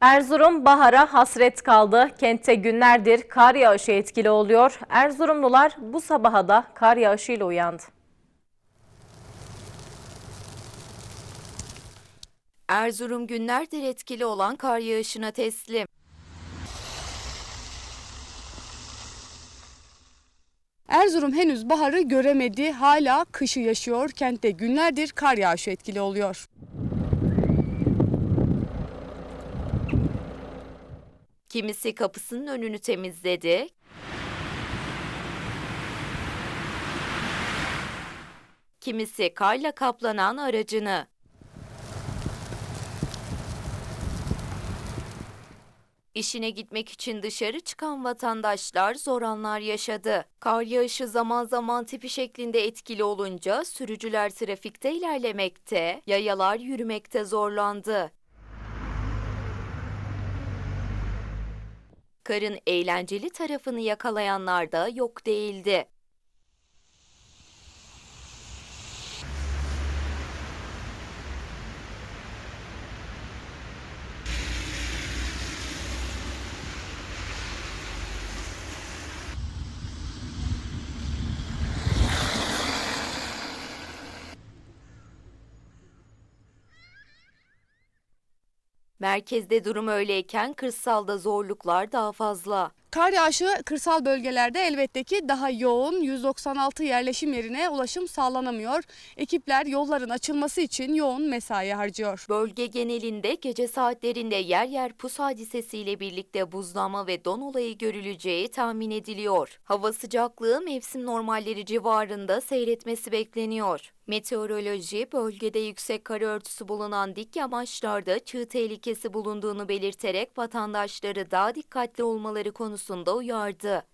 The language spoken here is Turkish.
Erzurum bahara hasret kaldı. Kentte günlerdir kar yağışı etkili oluyor. Erzurumlular bu sabaha da kar yağışıyla uyandı. Erzurum günlerdir etkili olan kar yağışına teslim. Erzurum henüz baharı göremedi, hala kışı yaşıyor. Kentte günlerdir kar yağışı etkili oluyor. Kimisi kapısının önünü temizledi. Kimisi karla kaplanan aracını. İşine gitmek için dışarı çıkan vatandaşlar zor anlar yaşadı. Kar yağışı zaman zaman tipi şeklinde etkili olunca sürücüler trafikte ilerlemekte, yayalar yürümekte zorlandı. Karın eğlenceli tarafını yakalayanlar da yok değildi. Merkezde durum öyleyken kırsalda zorluklar daha fazla. Kar yağışı kırsal bölgelerde elbette ki daha yoğun. 196 yerleşim yerine ulaşım sağlanamıyor. Ekipler yolların açılması için yoğun mesai harcıyor. Bölge genelinde gece saatlerinde yer yer pus hadisesiyle birlikte buzlanma ve don olayı görüleceği tahmin ediliyor. Hava sıcaklığı mevsim normalleri civarında seyretmesi bekleniyor. Meteoroloji bölgede yüksek kar örtüsü bulunan dik yamaçlarda çığ tehlikesi bulunduğunu belirterek vatandaşları daha dikkatli olmaları konusunda uyardı.